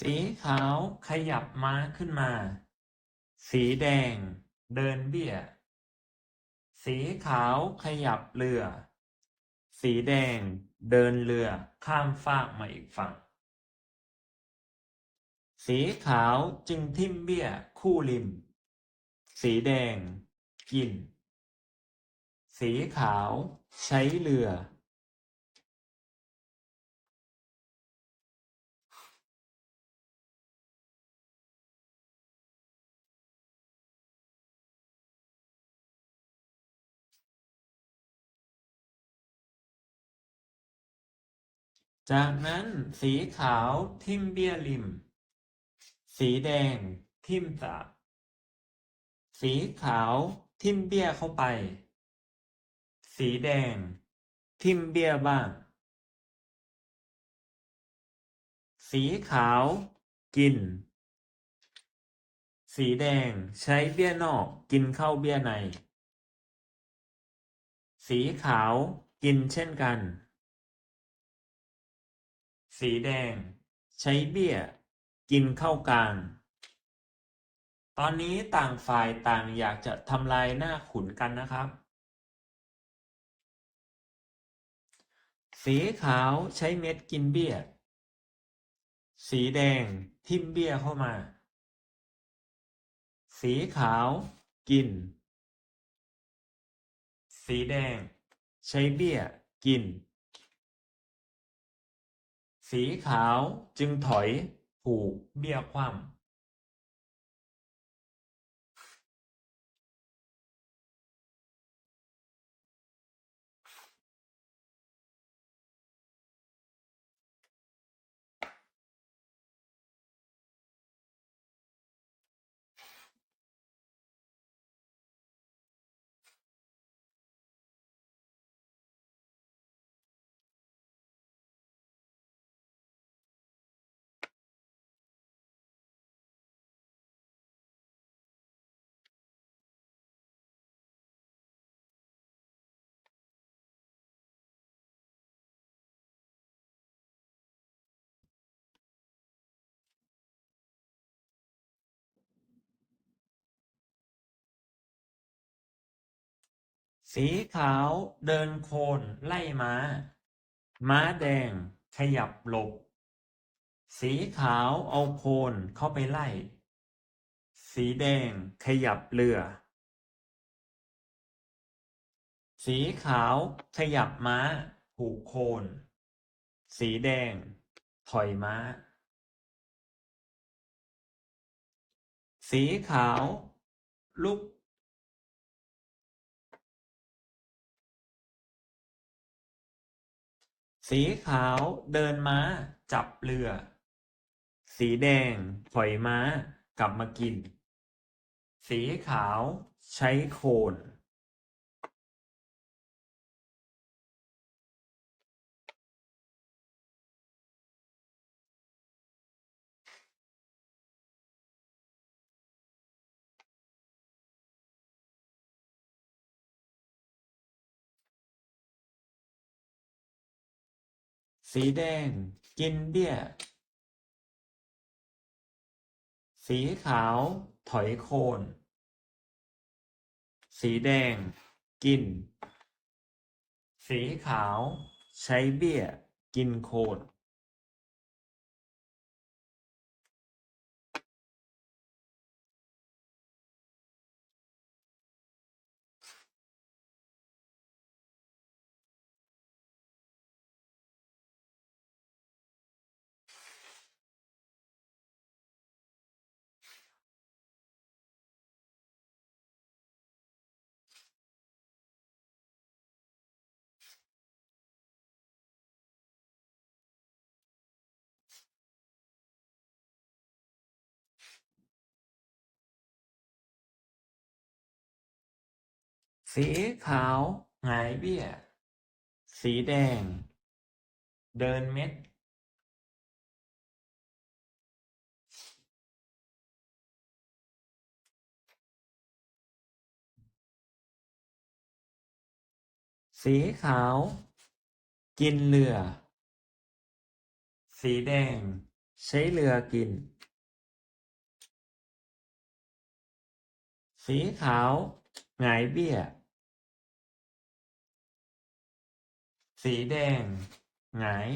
สีขาวขยับม้าขึ้นมา สีแดงเดินเบี้ย สีขาวขยับเรือ สีแดงเดินเรือข้ามฟากมาอีกฝั่ง สีขาวจึงทิ่มเบี้ยคู่ริม สีแดงกิน สีขาวใช้เรือ จากนั้นสีขาวทิ่มเบี้ยริม สีแดงทิ่มสาบสีขาวทิ่มเบี้ยเข้าไป สีแดง ทิ่มเบี้ยบ้าง สีขาวกิน สีแดงใช้เบี้ยนอกกินเข้าเบี้ยใน สีขาวกินเช่นกัน สีแดง ใช้เบี้ย กินเข้ากลาง ตอนนี้ต่างฝ่ายต่างอยากจะทำลายหน้าขุนกันนะครับ สีขาวใช้เม็ดกินเบี้ย สีแดงทิ่มเบี้ยเข้ามา สีขาวกิน สีแดง ใช้เบี้ยกิน สีขาวจึงถอยผูกเบี้ยคว่ำ สีขาวเดินโคนไล่ม้า ม้าแดงขยับหลบ สีขาวเอาโคนเข้าไปไล่ สีแดงขยับเรือ สีขาวขยับม้าผูกโคน สีแดง ถอยม้า สีขาวลุก สีขาวเดินม้า จับเรือ สีแดงถอยม้ากลับมากิน สีขาวใช้โคน สีแดง กินเบี้ย สีขาว ถอยโคน สีแดง กิน สีขาว ใช้เบี้ย กินโคน สีขาวหงายเบี้ย สีแดง เดินเม็ด สีขาว กินเรือ สีแดง ใช้เรือกิน สีขาวหงายเบี้ย สีแดง หงาย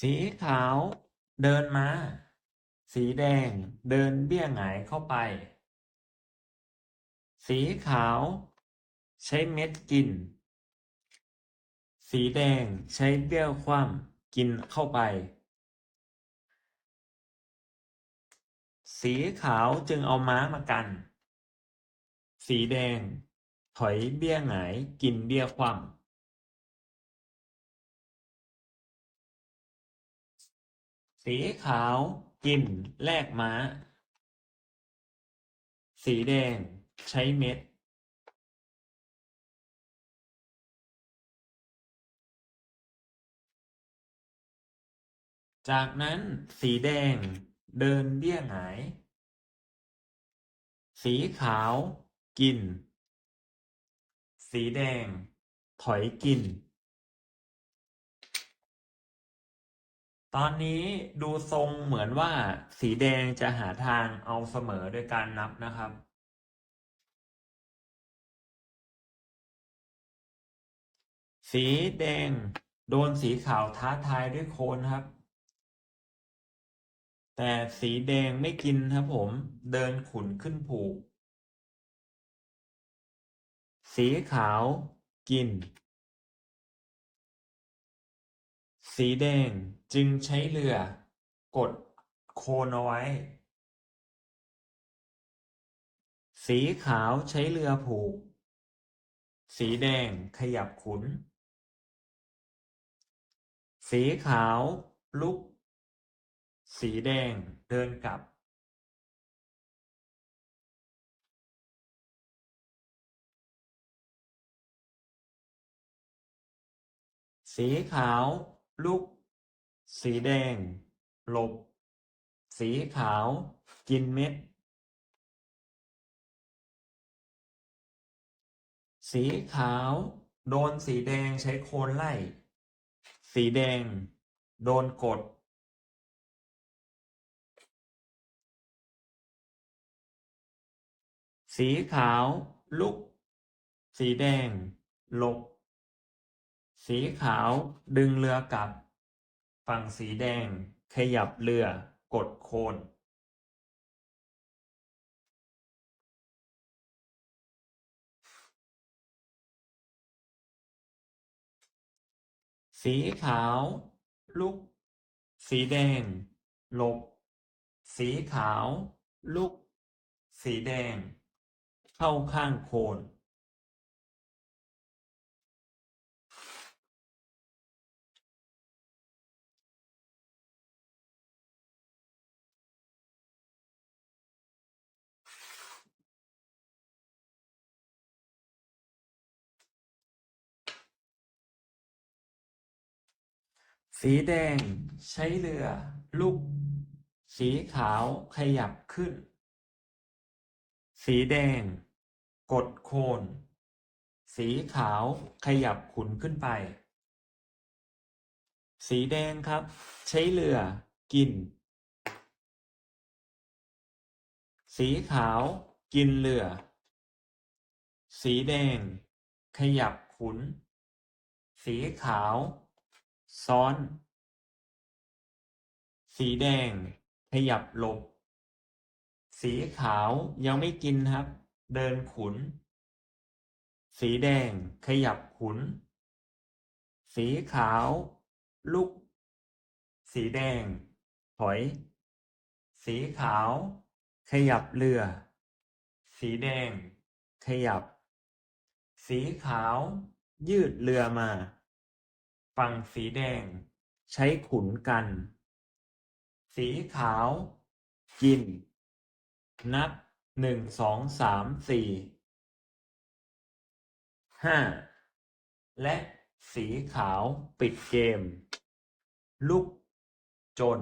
สีขาวเดินมา สีแดงเดินเบี้ยหงายเข้าไป สีขาวใช้เม็ดกิน สีแดงใช้เบี้ยวคว่ำกินเข้าไป สีขาวจึงเอาม้ามากัน สีแดงถอยเบี้ยหงายกินเบี้ยคว่ำ สีขาวกินแลกม้า สีแดงใช้เม็ด จากนั้นสีแดงเดินเบี้ยหงาย สีขาวกิน สีแดงถอยกิน ตอนนี้ดูทรงเหมือนว่าสีแดงจะหาทางเอาเสมอโดยการนับนะครับ สีแดงโดนสีขาวท้าทายด้วยโคนครับ แต่สีแดงไม่กินครับผม เดินขุนขึ้นผูก สีขาวกิน สีแดงจึงใช้เรือกดโคนเอาไว้ สีขาวใช้เรือผูก สีแดงขยับขุน สีขาวลุก สีแดงเดินกลับ สีขาว ลุกสีแดง หลบ สีขาว กินเม็ด สีขาว โดนสีแดงใช้โคนไล่ สีแดง โดนกด สีขาว ลุก สีแดง หลบ สีขาวดึงเรือกลับ ฝั่งสีแดงขยับเรือกดโคนสีขาว ลุก สีแดง หลบ สีขาว ลุก สีแดง เข้าข้างโคน สีแดงใช้เรือ ลุก สีขาวขยับขึ้น สีแดง กดโคน สีขาวขยับขุนขึ้นไป สีแดงครับ ใช้เรือ กิน สีขาวกินเรือ สีแดง ขยับขุน สีขาว ซ้อน สีแดง ขยับหลบ สีขาวยังไม่กินครับ เดินขุน สีแดง ขยับขุน สีขาว ลุก สีแดง ถอย สีขาว ขยับเรือ สีแดง ขยับ สีขาว ยืดเรือมา ฝั่งสีแดง ใช้ขุนกัน สีขาว กิน นับหนึ่งสองสามสี่ห้าและสีขาวปิดเกม ลุกจน